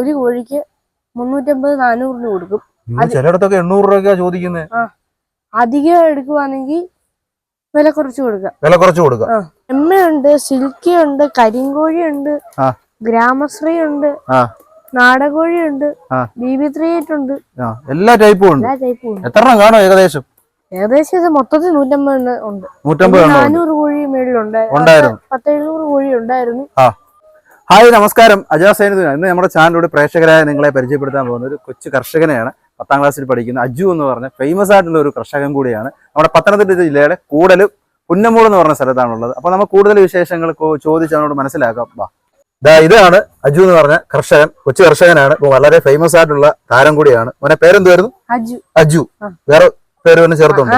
ഒരു കോഴിക്ക് മുന്നൂറ്റമ്പത് നാനൂറിന് കൊടുക്കും. ചിലയിടത്തൊക്കെ എണ്ണൂറ് രൂപയ്ക്കാ ചോദിക്കുന്നത് അധികം എടുക്കുവാണെങ്കിൽ വില കുറച്ച് കൊടുക്കാം. വില കുറച്ച് കൊടുക്കുക എമ്മയുണ്ട് സിൽക്കി ഉണ്ട് കരിങ്കോഴിയുണ്ട് ആ. ഗ്രാമശ്രീ ഉണ്ട് ആ. നാടകോഴിയുണ്ട് ആ. ബി ബി ത്രീ എയ്റ്റ് ഉണ്ട് എല്ലാ ടൈപ്പും ഉണ്ട്. എല്ലാ ടൈപ്പും ഉണ്ട്. എത്ര എണ്ണം കാണും ഏകദേശം? ഏകദേശം ഇത് മൊത്തത്തിൽ നൂറ്റമ്പത് ഉണ്ട്. നൂറ്റമ്പത് ഉണ്ട്. നാനൂറ് കോഴി മേളിലുണ്ട്. ഉണ്ടായിരുന്നു. പത്തെഴുന്നൂറ് കോഴി ഉണ്ടായിരുന്നു. ഹായ് നമസ്കാരം. അജാ സൈനു ഇന്ന് നമ്മുടെ ചാനലിലൂടെ പ്രേക്ഷകരായ നിങ്ങളെ പരിചയപ്പെടുത്താൻ പോകുന്ന ഒരു കൊച്ചു കർഷകനെയാണ് പത്താം ക്ലാസ്സിൽ പഠിക്കുന്ന അജു എന്ന് പറഞ്ഞ ഫേമസ് ആയിട്ടുള്ള ഒരു കർഷകൻ കൂടിയാണ്. നമ്മുടെ പത്തനംതിട്ട ജില്ലയുടെ കൂടൽ പുന്നമൂട് എന്ന് പറഞ്ഞ സ്ഥലത്താണുള്ളത്. അപ്പൊ നമുക്ക് കൂടുതൽ വിശേഷങ്ങൾ ചോദിച്ച് അവനോട് മനസ്സിലാക്കാം. വാ. ദാ ഇതാണ് അജു എന്ന് പറഞ്ഞ കർഷകൻ കൊച്ചു കർഷകനാണ്. ഇപ്പൊ വളരെ ഫേമസ് ആയിട്ടുള്ള താരം കൂടിയാണ്. മോനെ പേരെന്തായിരുന്നു അജു. അജു. വേറെ പേര് തന്നെ ചേർത്തുണ്ട്?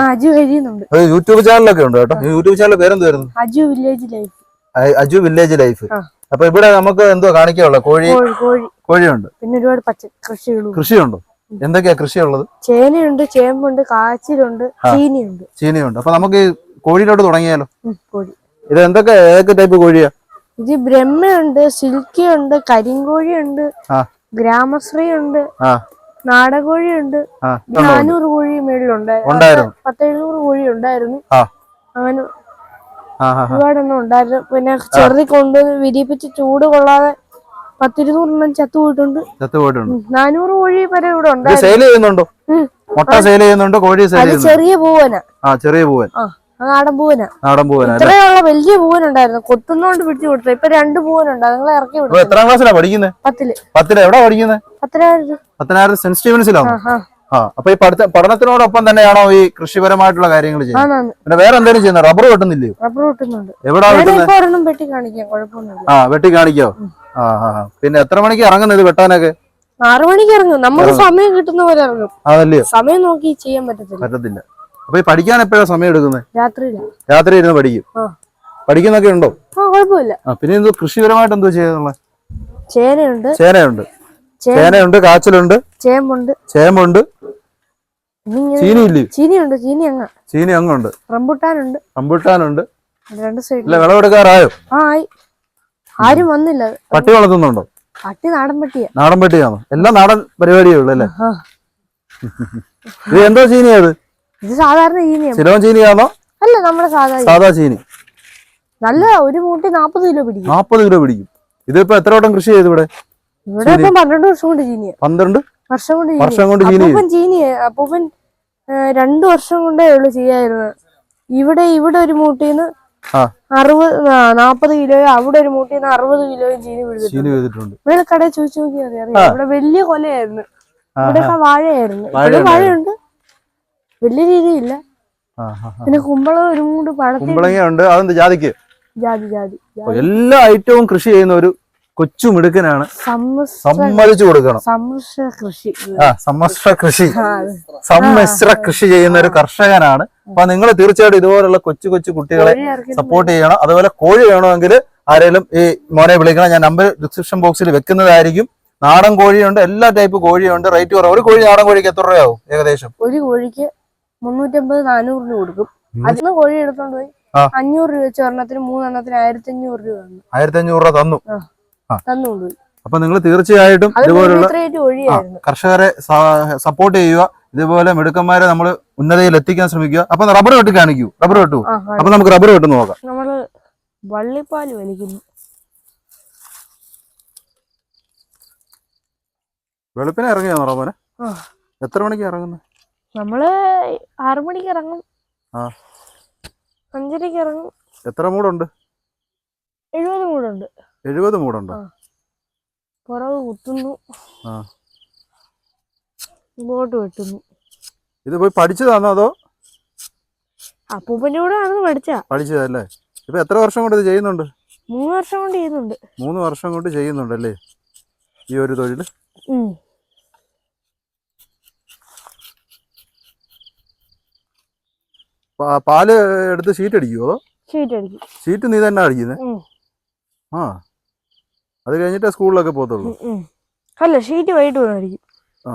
യൂട്യൂബ് ചാനലൊക്കെ ഉണ്ട് കേട്ടോ. യൂട്യൂബ് ചാനൽ പേരെന്തായിരുന്നു Aju village life. Aju village life. അപ്പൊ ഇവിടെ നമുക്ക് എന്തോ കാണിക്കാനുള്ള കോഴി കോഴി കോഴി. കോഴിയുണ്ട്. പിന്നെ ഒരുപാട് കൃഷികളും കൃഷിയുണ്ടോ? എന്തൊക്കെയാ കൃഷിയുള്ളത്? ചേനയുണ്ട് ചേമ്പുണ്ട് കാച്ചിലുണ്ട്. ചീനിയുണ്ട്. ചീനിയുണ്ട്. അപ്പൊ നമുക്ക് കോഴിയിലോട്ട് തുടങ്ങിയാലോ? കോഴി. ഇത് എന്തൊക്കെ ഏതൊക്കെ ടൈപ്പ് കോഴിയാ? ഇത് ബ്രഹ്മയുണ്ട് സിൽക്കി ഉണ്ട് കരിങ്കോഴിയുണ്ട് ആ. ഗ്രാമശ്രീ ഉണ്ട് ആ. നാടകോഴിയുണ്ട് നാനൂറ് കോഴി മേളിലുണ്ടായിരുന്നു പത്തെഴുന്നൂറ് കോഴി ഉണ്ടായിരുന്നു. അങ്ങനെ. ഒരുപാടെണ്ണം ഉണ്ടായിരുന്നു പിന്നെ ചെറുതി കൊണ്ടുവന്ന് വിരിയിപ്പിച്ച് ചൂട് കൊള്ളാതെ പത്തിരുന്നൂറെണ്ണം ചത്തുപോയിട്ടുണ്ട് ചത്തു പോയിട്ടുണ്ട്. ഉം, നാനൂറ് കോഴി വരെ ഇവിടെ ഉണ്ട് സെയിൽ ചെയ്യുന്നുണ്ടോ. മുട്ട സെയിൽ ചെയ്യുന്നുണ്ട്? കോഴി സെയിൽ ചെറിയ പൂവന. ആ ചെറിയ പൂവൻ. നാടൻ പൂവന. നാടൻ ഇത്രയുള്ള വലിയ പൂവൻ ഉണ്ടായിരുന്നു കൊത്തുന്നോണ്ട് പിടിച്ചു കൊടുത്തു ഇപ്പൊ രണ്ട് പൂവനുണ്ട്. അതുങ്ങളെ ഇറക്കി അപ്പൊ വിടും എത്രാം ക്ലാസ്സിലാ പഠിക്കുന്നത് പത്തിൽ. പത്തിൽ എവിടെ പഠിക്കുന്നത് പത്തിനായിരം പത്തനായിരം സെന്റ് സ്റ്റീവൻസിലാണോ ആ അപ്പൊ ഈ പഠിത്ത പഠനത്തിനോടൊപ്പം തന്നെയാണോ ഈ കൃഷിപരമായിട്ടുള്ള കാര്യങ്ങൾ ചെയ്യുന്നത്? പിന്നെ വേറെ എന്തെങ്കിലും ചെയ്യുന്നത് റബ്ബർ വെട്ടുന്നില്ലേ? റബ്ബർ വെട്ടുന്നുണ്ട്. എവിടാ വെട്ടി കാണിക്കാം കുഴപ്പമൊന്നുമില്ല. ആ വെട്ടി കാണിക്കോ? ആ ആ. പിന്നെ എത്ര മണിക്ക് ഇറങ്ങുന്നത് ഇത് വെട്ടാനൊക്കെ? ആറു മണിക്ക് ഇറങ്ങും. നമുക്ക് സമയം കിട്ടുന്ന പോലെ ഇറങ്ങും. അതല്ലേ? സമയം നോക്കി ചെയ്യാൻ പറ്റത്തില്ല. പറ്റത്തില്ല. അപ്പൊ ഈ പഠിക്കാൻ എപ്പോഴാ സമയം എടുക്കുന്നത്? രാത്രിയില്ല രാത്രി ഇരുന്ന് പഠിക്കും. പഠിക്കുന്നൊക്കെ ഉണ്ടോ? ആ കുഴപ്പമില്ല. പിന്നെ എന്തോ കൃഷിപരമായിട്ട് എന്തോ ചെയ്യുന്നുള്ള ചേനയുണ്ട്. ചേനയുണ്ട്. ചേനയുണ്ട് കാച്ചിലുണ്ട്. ചേമ്പുണ്ട്. ചേമ്പുണ്ട്. ചീനിയില്ലേ? ചീനിയുണ്ട് ചീനി അങ്ങ ചീനി അങ്ങുണ്ട് റംബുട്ടാനുണ്ട്. റംബുട്ടാനുണ്ട് രണ്ട് സൈഡ് ഇല്ല വിളവെടുക്കാറായോ? ആ ആയി. ആരും വന്നില്ല. പട്ടി വളർത്തുന്നുണ്ടോ? പട്ടി നാടൻ പട്ടിയാ. നാടൻ പട്ടിയാണ്? എല്ലാം നാടൻ പരിപാടിയേ ഉള്ളു അല്ലേ? ഇത് എന്തോ ചീനിയാ ഇത്? ഇത് സാധാരണ ചീനിയാണ് സിലോൺ ചീനിയാണോ? അല്ല നമ്മുടെ സാധാ സാധാ ചീനി. നല്ല ഒരു മൂട്ടി നാപ്പത് കിലോ പിടിക്കും. നാപ്പത് കിലോ പിടിക്കും. ഇതിപ്പോ എത്ര വട്ടം കൃഷി ചെയ്തു ഇവിടെ? ഇവിടെ ഇപ്പം പന്ത്രണ്ട് വർഷം കൊണ്ട് ചീനിയാ പന്ത്രണ്ട്? വർഷം കൊണ്ട് വർഷം കൊണ്ട് അപ്പൂപ്പൻ ചീനിയെ അപ്പൂപ്പൻ രണ്ടു വർഷം കൊണ്ടേ ഉള്ളു ചെയ്യായിരുന്നത്. ഇവിടെ ഇവിടെ ഒരു മൂട്ടിന്ന് അറുപത് നാപ്പത് കിലോയും അവിടെ ഒരു മൂട്ടിന്ന് അറുപത് കിലോയും ചീനി ചെയ്തിട്ടുണ്ട് ഇവിടെ കടയിൽ ചോദിച്ചു നോക്കിയാൽ മതി. അറിയാം? ഇവിടെ വലിയ കൊലയായിരുന്നു. ഇവിടെ ഇവിടെയൊക്കെ വാഴയായിരുന്നു. വാഴ ഇവിടെ വാഴയുണ്ട്. വലിയ രീതിയില്ല. പിന്നെ കുമ്പളം ഒരു മൂണ്ട് പഴത്തിൽ. കുമ്പളങ്ങ ഉണ്ട് അതെന്ത്? ജാതിക്ക്? ജാതി ജാതി ജാതി. എല്ലാ ഐറ്റവും കൃഷി ചെയ്യുന്ന ഒരു കൊച്ചു മിടുക്കനാണ് സമ്മതിച്ചു കൊടുക്കണം. സമ്മിശ്ര കൃഷി. ആ സമ്മിശ്ര കൃഷി. സമ്മിശ്ര കൃഷി ചെയ്യുന്ന ഒരു കർഷകനാണ്. അപ്പൊ നിങ്ങൾ തീർച്ചയായിട്ടും ഇതുപോലുള്ള കൊച്ചു കൊച്ചു കുട്ടികളെ സപ്പോർട്ട് ചെയ്യണം. അതുപോലെ കോഴി വേണമെങ്കിൽ ആരെങ്കിലും ഈ മോനെ വിളിക്കണം. ഞാൻ നമ്പർ ഡിസ്ക്രിപ്ഷൻ ബോക്സിൽ വെക്കുന്നതായിരിക്കും. നാടൻ കോഴിയുണ്ട്. എല്ലാ ടൈപ്പ് കോഴിയുണ്ട്. റേറ്റ് കുറവ്. ഒരു കോഴി നാടൻ കോഴിക്ക് എത്ര രൂപയാവും ഏകദേശം? ഒരു കോഴിക്ക് മുന്നൂറ്റമ്പത് നാനൂറ് രൂപ കൊടുക്കും. അതിന് കോഴി എടുത്തോണ്ട് പോയി. അഞ്ഞൂറ് രൂപ വെച്ച് ഒരെണ്ണത്തിന് മൂന്നെണ്ണത്തിന് ആയിരത്തി അഞ്ഞൂറ് രൂപ ആയിരത്തി അഞ്ഞൂറ് രൂപ തന്നു. തന്നുകൊണ്ടുപോയി അപ്പൊ നിങ്ങൾ തീർച്ചയായിട്ടും ഇതുപോലുള്ള കർഷകരെ സപ്പോർട്ട് ചെയ്യുക. ഇതുപോലെ മെടുക്കന്മാരെ നമ്മൾ ഉന്നതയിൽ എത്തിക്കാൻ ശ്രമിക്കുക. അപ്പൊ റബ്ബർ വെട്ടി കാണിക്കൂ. റബ്ബർ വെട്ടു. അപ്പൊ നമുക്ക് റബ്ബർ വെട്ട് നോക്കാം. നമ്മൾ വള്ളിപ്പാൽ വലിക്കുന്നു വെളുപ്പിനെ ഇറങ്ങിയാണോ റബ്ബന് എത്ര മണിക്ക് ഇറങ്ങുന്നത് നമ്മൾ ആറു മണിക്ക് ഇറങ്ങും. അഞ്ചരക്ക് ഇറങ്ങും. എത്ര മൂടുണ്ട്? എഴുപത് മൂടുണ്ട്. എഴുപത് മൂടുണ്ടോ? കുറവ് പുറവ് കുത്തുന്നു. ആ. ഇങ്ങോട്ട് വെട്ടുന്നു. ഇത് പോയി പഠിച്ചതാണോ അതോ? അപ്പൂപ്പന്റെ കൂടെ ആണ് പഠിച്ച. പഠിച്ചതല്ലേ? ഇപ്പൊ എത്ര വർഷം കൊണ്ട് ഇത് ചെയ്യുന്നുണ്ട്? മൂന്ന് വർഷം കൊണ്ട് ചെയ്യുന്നുണ്ട്. മൂന്ന് വർഷം കൊണ്ട് ചെയ്യുന്നുണ്ടല്ലേ? ഈ ഒരു തൊഴിൽ പാൽ എടുത്ത് ഷീറ്റ് അടിക്കുമോ ഷീറ്റ് അടിക്കും ഷീറ്റ് നീ തന്നെ അടിക്കുന്നേ? ആ. അത് കഴിഞ്ഞിട്ടേ സ്കൂളിലൊക്കെ പോകത്തുള്ളൂ. അല്ല ഷീറ്റ് വൈകിട്ട് വന്ന് ആ.